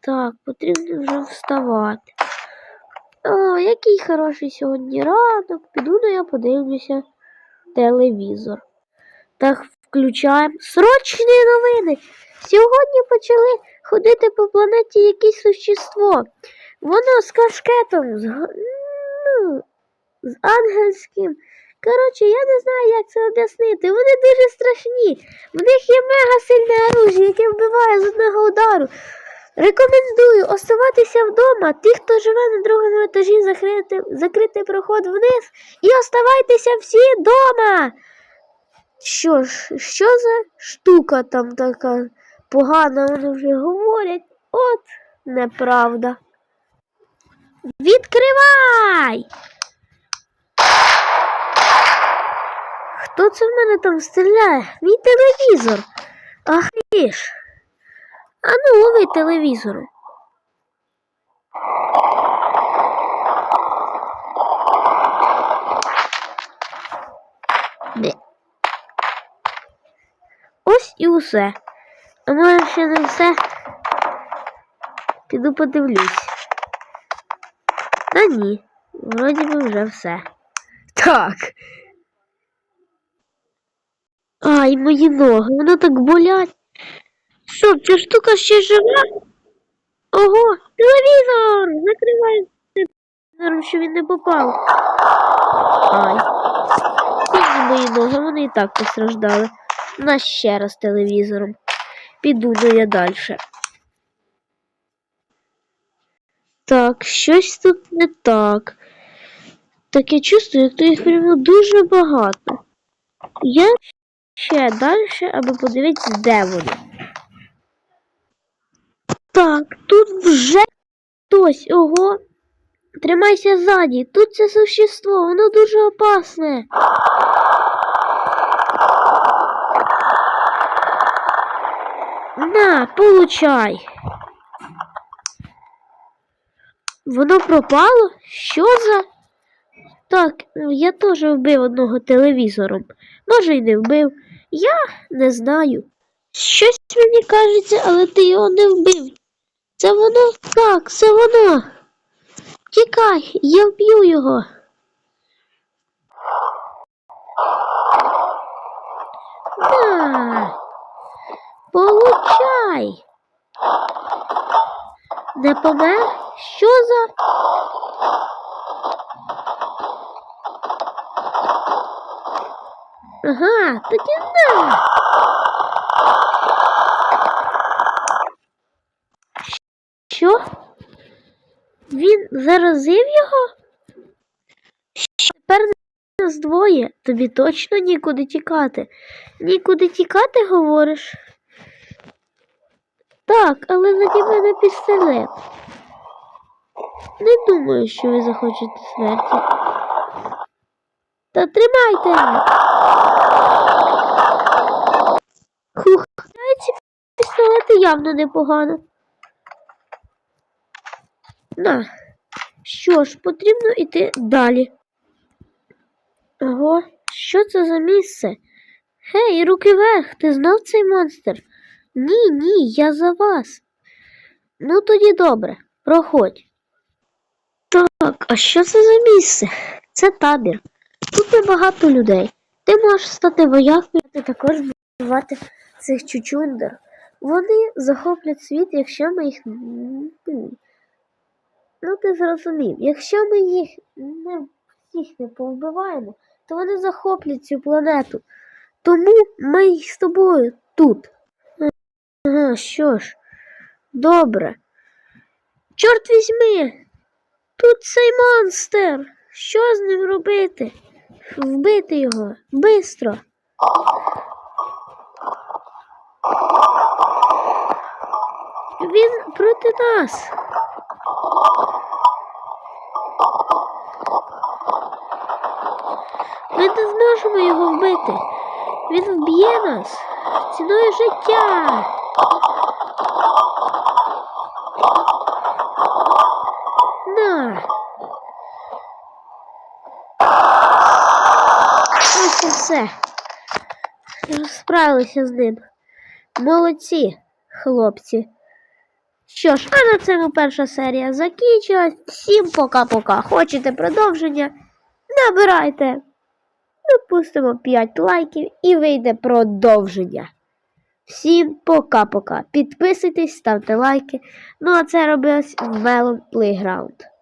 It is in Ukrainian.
Так, потрібно вже вставати. О, який хороший сьогодні ранок. Піду ну я подивлюся телевізор. Так, включаємо. Срочні новини! Сьогодні почали ходити по планеті якесь существо. Воно з кашкетом, з, ну, з ангельським. Коротше, я не знаю, як це об'яснити. Вони дуже страшні. В них є мега сильне оружие, яке вбиває з одного удару. Рекомендую оставатися вдома. Ті, хто живе на другому етажі, закрити, закрити проход вниз і оставайтеся всі вдома. Що ж, що за штука там така погана, вони вже говорять. От неправда. Відкривай! Хто це в мене там стріляє? Мій телевізор. Ах ж. А ну, лови телевізору. Де? Ось і усе. А може ще не все. Піду подивлюсь. Та ні, вроді би вже все. Так. Ай, мої ноги, вони так болять. Що, ця штука ще жива? Ого, телевізор! Закривай телевізором, що він не попав. Ай. Бідні мої ноги, вони і так постраждали. На ще раз телевізором. Піду ну я далі. Так, щось тут не так. Таке чувство, як то їх прямо дуже багато. Я ще далі, аби подивитися, де вони. Так, тут вже хтось, ого. Тримайся ззаді. Тут це существо, воно дуже опасне. На, получай. Воно пропало? Що за? Так, я теж вбив одного телевізором. Може й не вбив. Я не знаю. Щось мені кажеться, але ти його не вбив. Це воно так, це воно. Тікай, я вб'ю його. На, получай. Не помер? Що за? Ага, тоді на. Що? Він заразив його? Тепер нас двоє. Тобі точно нікуди тікати. Нікуди тікати, говориш? Так, але заді мене пістолет. Не думаю, що ви захочете смерті. Та тримайте. Хух, ці пістолети явно непогано. На. Що ж, потрібно йти далі. Ого, що це за місце? Гей, руки вверх, ти знав цей монстр? Ні, ні, я за вас. Ну тоді добре, проходь. Так, а що це за місце? Це табір. Тут небагато людей. Ти можеш стати вояком, ти також вбивати цих чучундер. Вони захоплять світ, якщо ми їх. Ну, ти зрозумів, якщо ми їх не всіх не повбиваємо, то вони захоплять цю планету. Тому ми з тобою тут. Ага, що ж, добре. Чорт візьми! Тут цей монстр. Що з ним робити? Вбити його бистро. Він проти нас. Ми не зможемо його вбити. Він вб'є нас ціною життя. На. Ось і все. Справилися з ним. Молодці, хлопці. Що ж, а на цьому перша серія закінчилась. Всім пока-пока. Хочете продовження? Набирайте. Допустимо 5 лайків і вийде продовження. Всім пока-пока. Підписуйтесь, ставте лайки. Ну а це робилось в Melon Playground.